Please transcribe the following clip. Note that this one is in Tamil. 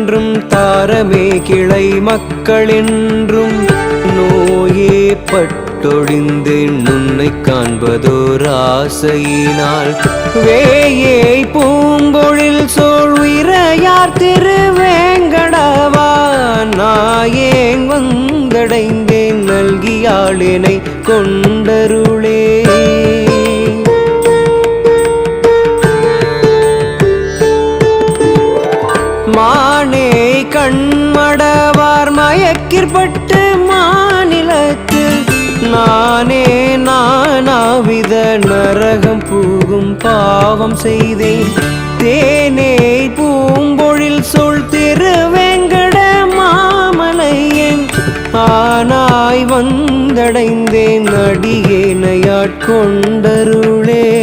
என்றும் தாரமே கிளை மக்களென்றும் நோயே பட்டொழிந்து நுன்னை காண்பதோர் ஆசையினால் வேயை பூங்கொழில் சோழ் உயிரையார் திருவேங்கடவா நாயேன் வந்தடைந்தேன் நல்கியாளினை கொண்டருளே. மானே கண்மடவார் மயக்கிற்பட்டு மாநிலத்து நானே நானாவித நரகம் பூகும் பாவம் செய்தேன். தேனே பூம்பொழில் சொல் திருவேங்கட மாமலையன். ஆனாய் வந்தடைந்தேன் அடியேனையாட்கொண்டருளே.